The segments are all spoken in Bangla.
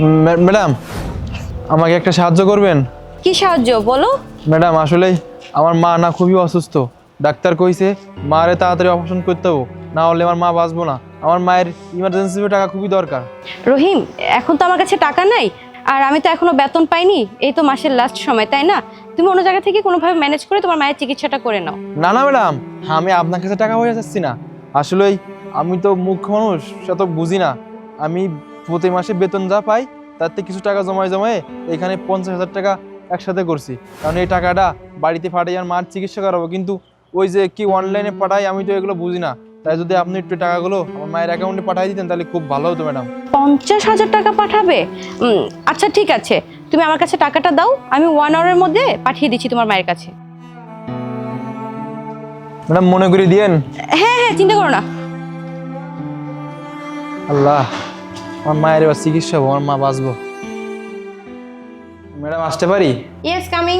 ম্যা- ম্যাডাম আমাকে একটা সাহায্য করবেন? কি সাহায্য? বলো। ম্যাডাম আসলে আমার মা না খুবই অসুস্থ। ডাক্তার কইছে মারে তাড়াতাড়ি অপারেশন করতে হবে না হলে আমার মা বাঁচবো না। আমার মায়ের ইমার্জেন্সি টাকা খুবই দরকার। রহিম এখন তো আমার কাছে টাকা নাই আর আমি তো এখনও বেতন পাইনি। এই তো মাসের লাস্ট সময় তাই না? তুমি অন্য জায়গা থেকে কোনোভাবে ম্যানেজ করে তোমার মায়ের চিকিৎসাটা করে নাও। না না ম্যাডাম আমি আপনার কাছে টাকা হয়ে যাচ্ছি না। আসলে আমি তো মুখ্য মানুষ সে তো বুঝি না। আমি প্রতি মাসে বেতন যা পাই তার থেকে কিছু টাকা জমায় জমায়ে এখানে পঞ্চাশ হাজার টাকা একসাথে করছি। কারণ এই টাকাটা বাড়িতে পাঠিয়ে আর মার চিকিৎসা করাবো। কিন্তু ওই যে কি অনলাইনে পাঠাই আমি তো এগুলো বুঝি না। তাই যদি আপনি একটু টাকাগুলো আমার মায়ের অ্যাকাউন্টে পাঠিয়ে দিতেন তাহলে খুব ভালো হতো ম্যাডাম পঞ্চাশ হাজার টাকা পাঠাবে? আচ্ছা ঠিক আছে। তুমি আমার কাছে টাকাটা দাও আমি ওয়ান আওয়ারের মধ্যে পাঠিয়ে দিচ্ছি তোমার মায়ের কাছে। ম্যাডাম মনে করে দিয়েন? হ্যাঁ হ্যাঁ চিন্তা করো না। আল্লাহ। আমার মায়ের এবার চিকিৎসা হব আমার মা বাঁচবো। ম্যাডাম আসতে পারি? ইয়েস কামিং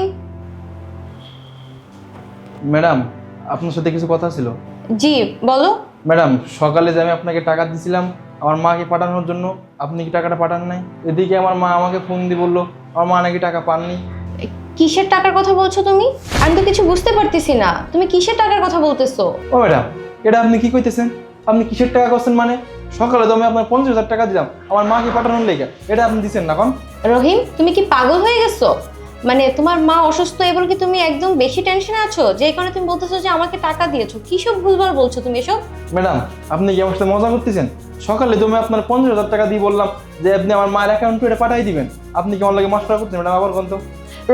ম্যাডাম আপনার সাথে কিছু কথা ছিল? জি বলো। ম্যাডাম সকালে যে আমি আপনাকে টাকা দিয়েছিলাম আমার মাকে পাঠানোর জন্য আপনি কি টাকাটা পাঠান নাই? এদিকে আমার মা আমাকে ফোন দিয়ে বলল আমার মা নাকি টাকা পাননি। কিসের টাকার কথা বলছো তুমি? আমি তো কিছু বুঝতে পারতেছি না। তুমি কিসের টাকার কথা বলতেছো? ও ম্যাডাম এটা আপনি কি কইতেছেন? আপনি কিসের টাকা করছেন মানে? সকালে তো আমি আপনার পঞ্চাশ হাজার টাকা দিলাম। আমার মাকে পাঠানোর লেগে। এটা আপনি দিচ্ছেন না কন রহিম তুমি কি পাগল হয়ে গেছো? মানে তোমার মা অসুস্থ এবং কি তুমি একদম বেশি টেনশনে আছো? যে কারণে তুমি বলতেছো যে আমাকে টাকা দিয়েছ। কিসব ভুলভাল বলছো তুমি এসব? ম্যাডাম আপনি কি আমার সাথে মজা করতেছেন? সকালে তো আমি আপনার পঞ্চাশ হাজার টাকা দিয়ে বললাম যে আপনি আমার মায়ের অ্যাকাউন্টে এটা পাঠিয়ে দিবেন। আপনি কি আমার লাগে মাস্টার করতেন ম্যাডাম আবার কোন তো।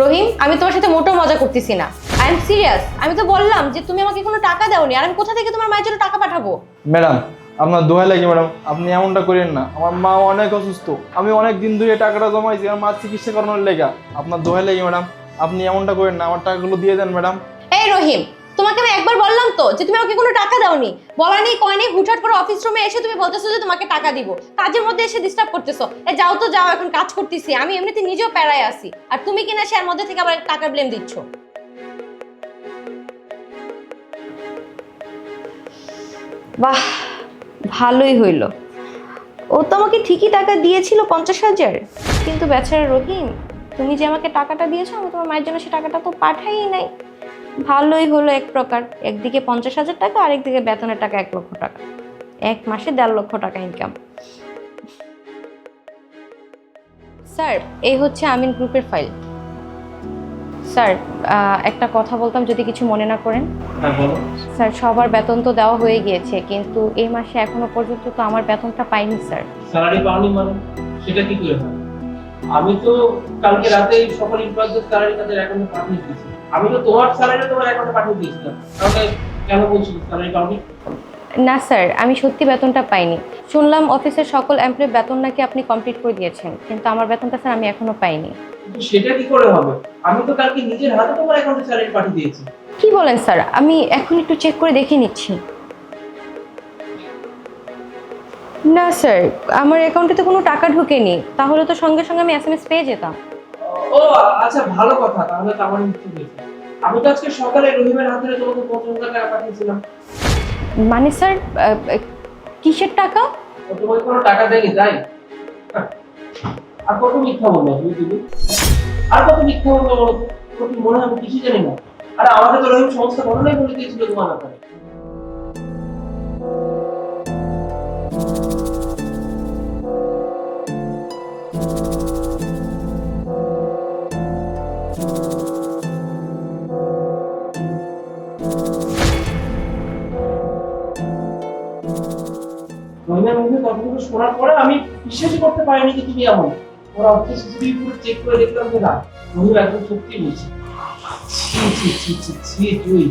রহিম আমি তোমার সাথে মোটেও মজা করতেছি না। আই এম সিরিয়াস আমি তো বললাম যে তুমি আমাকে কোনো টাকা দাওনি। আর আমি কোথা থেকে তোমার মায়ের জন্য টাকা পাঠাবো? ম্যাডাম আপনার দোহাই লাগে ম্যাডাম, আপনি এমনটা করেন না। আমার মা অনেক অসুস্থ। আমি অনেক দিন ধরে টাকাটা জমাইছি আমার মা চিকিৎসা করানোর লেগা। আপনার দোহাই লাগে ম্যাডাম, আপনি এমনটা করেন না, আমার টাকাগুলো দিয়ে দেন ম্যাডাম। এই রহিম, তোমাকে আমি একবার বললাম তো যে তুমি আমাকে কোনো টাকা দাওনি। বলা নেই, কয় নেই, হুটহাট করে অফিস রুমে এসে তুমি বলতেছো যে তোমাকে টাকা দিব। কাজের মধ্যে এসে ডিস্টার্ব করতেছো। এ যাও তো, যাও, এখন কাজ করতেছি। আমি এমনিতে নিজেও প্যারায় আছি। আর তুমি কিনা সে মধ্যে থেকে আবার টাকার ব্লেম দিচ্ছ। বাহ ভালোই হইল। ও তো আমাকে ঠিকই টাকা দিয়েছিল পঞ্চাশ হাজার। কিন্তু বেচারা রহিম, তুমি যে আমাকে টাকাটা দিয়েছ, আমি তোমার মায়ের জন্য সে টাকাটা তো পাঠাই নাই। ভালোই হলো এক প্রকার। একদিকে পঞ্চাশ হাজার টাকা আর একদিকে বেতনের টাকা এক লক্ষ টাকা। এক মাসে দেড় লক্ষ টাকা ইনকাম স্যার, এই হচ্ছে আমিন গ্রুপের ফাইল স্যার একটা কথা বলতাম যদি কিছু মনে না করেন। হ্যাঁ স্যার সবার বেতন তো দেওয়া হয়ে গিয়েছে কিন্তু এই মাসে এখনও পর্যন্ত তো আমার বেতনটা পাইনি স্যার। স্যালারি পাওনি মানে? সেটা কি করে আমি তো কালকে রাতে সকল এমপ্লয়ীদের স্যালারি তাদের অ্যাকাউন্টে পাঠিয়ে দিয়েছি। আমি তো তোমার স্যালারি তোমার অ্যাকাউন্টে পাঠিয়ে দিয়েছিলাম। তাহলে কেন স্যালারি পাওনি? না স্যার আমি সত্যি বেতনটা পাইনি। শুনলাম অফিসের সকল এমপ্লয়ি বেতন নাকি আপনি কমপ্লিট করে দিয়েছেন কিন্তু আমার বেতনটা স্যার আমি এখনও পাইনি। সেটা কি করে হবে? আমি তো কালকে নিজের হাতে তোমার অ্যাকাউন্টে স্যালারি পাঠিয়ে দিয়েছি। কি বলেন স্যার? আমি এখন একটু চেক করে দেখে নিচ্ছি। না স্যার আমার অ্যাকাউন্টে তো কোনো টাকা ঢোকেনি। তাহলে তো সঙ্গে সঙ্গে আমি এস এম এস পেয়ে যেতাম। ও আচ্ছা ভালো কথা। তাহলে তো আমার মৃত্যু হয়েছে। আমি তো আজকে সকালে রহিমের হাতে তোমাকে পঞ্চাশ হাজার টাকা পাঠিয়েছিলাম। মানে স্যার কিসের টাকা? তোমাকে কোনো টাকা দেয়নি তাই। আর কত মিথ্যা বলব তুমি তুমি আর কত মিথ্যা বলব বলো তো? তোমার মনে হয় কিছু জানি না? আরে আমাকে তো রহিম সমস্ত ঘটনাই বলে দিয়েছিল তোমার ব্যাপারে শোনার পরে আমি বিশ্বাসই করতে পারিনি যে তুমি এমন। ওরা সিসিটিভি ফুটেজ চেক করে দেখলাম যে না রহিম একদম সত্যি বলছে। ছি ছি ছি ছি ছি, তুই।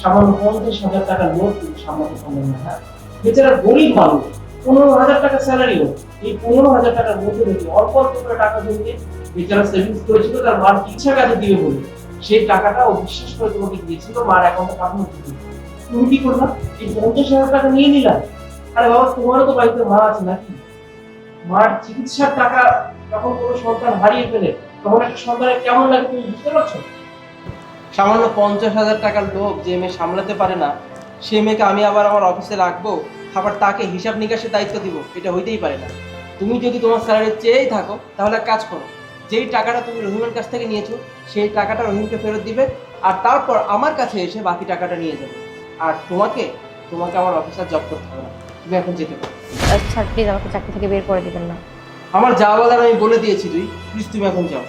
সামান্য পঞ্চাশ হাজার টাকার নোট তুই সামলাতে পারলেন না হ্যাঁ বেচারা গরিব মানুষ, পনেরো হাজার টাকা স্যালারি হোক। এই পনেরো হাজার টাকার মধ্যে থেকে অল্প অল্প করে টাকা জমিয়ে বেচারা সেভিংস করেছিল, তার মার ইচ্ছা কাজে দিবে বলে। সেই টাকাটা ও বিশ্বাস করে তোমাকে দিয়েছিল, মার অ্যাকাউন্টে জন্য তুমি কি করলা? এই পঞ্চাশ হাজার টাকা নিয়ে নিলা? আরে বাবা, তোমারও তো বাড়িতে মা আছে নাকি? মার চিকিৎসার টাকা যখন কোনো সন্তান হারিয়ে ফেলে তখন একটা সন্তানের কেমন লাগে তুমি বুঝতে পারছ? সামান্য পঞ্চাশ হাজার টাকার লোভ যে মেয়ে সামলাতে পারে না সেই মেয়েকে আমি আবার আমার অফিসে রাখব আবার তাকে হিসাব নিকাশের দায়িত্ব দিব এটা হইতেই পারে না। তুমি যদি তোমার স্যালারি চেয়েই থাকো তাহলে এক কাজ করো যেই টাকাটা তুমি রহিমের কাছ থেকে নিয়েছো সেই টাকাটা রহিমকে ফেরত দিবে আর তারপর আমার কাছে এসে বাকি টাকাটা নিয়ে যাবে। আর তোমাকে তোমাকে আমার অফিসার জব করতে হবে না। তুমি এখন যেতে পারো। স্যার প্লিজ আমাকে চাকরি থেকে বের করে দিবেন না। আমার যাওয়া বলার আমি বলে দিয়েছি তুই প্লিজ তুমি এখন যাও।